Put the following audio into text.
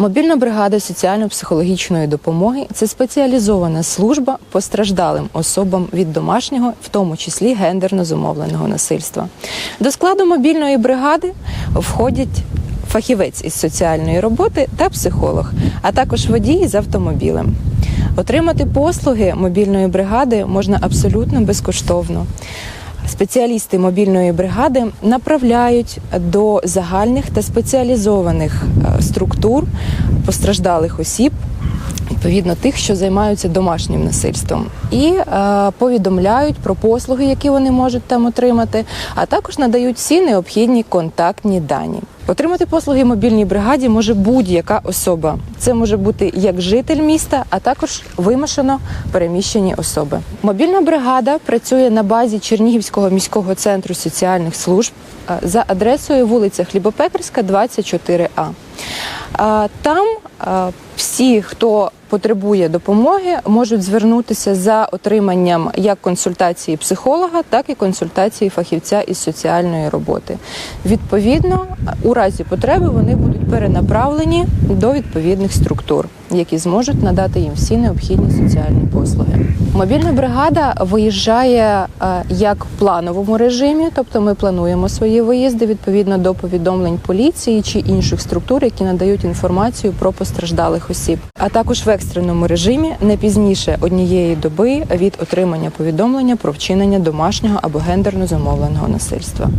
Мобільна бригада соціально-психологічної допомоги це спеціалізована служба постраждалим особам від домашнього, в тому числі гендерно зумовленого насильства. До складу мобільної бригади входять фахівець із соціальної роботи та психолог, а також водій з автомобілем. Отримати послуги мобільної бригади можна абсолютно безкоштовно. Спеціалісти мобільної бригади направляють до загальних та спеціалізованих е, структур постраждалих осіб. Відповідно, тих, що займаються домашнім насильством, і е, повідомляють про послуги, які вони можуть там отримати, а також надають всі необхідні контактні дані. Отримати послуги мобільній бригаді може будь-яка особа. Це може бути як житель міста, а також вимушено переміщені особи. Мобільна бригада працює на базі Чернігівського міського центру соціальних служб е, за адресою вулиця Хлібопекарська, 24А. А, Там всі, хто потребує допомоги, можуть звернутися за отриманням як консультації психолога, так і консультації фахівця із соціальної роботи. Відповідно, у разі потреби вони будуть перенаправлені до відповідних структур, які зможуть надати їм всі необхідні соціальні послуги. Мобільна бригада виїжджає е, як в плановому режимі, тобто ми плануємо свої виїзди відповідно до повідомлень поліції чи інших структур, які надають інформацію про постраждалих осіб, а також в екстреному режимі не пізніше однієї доби від отримання повідомлення про вчинення домашнього або гендерно замовленого насильства.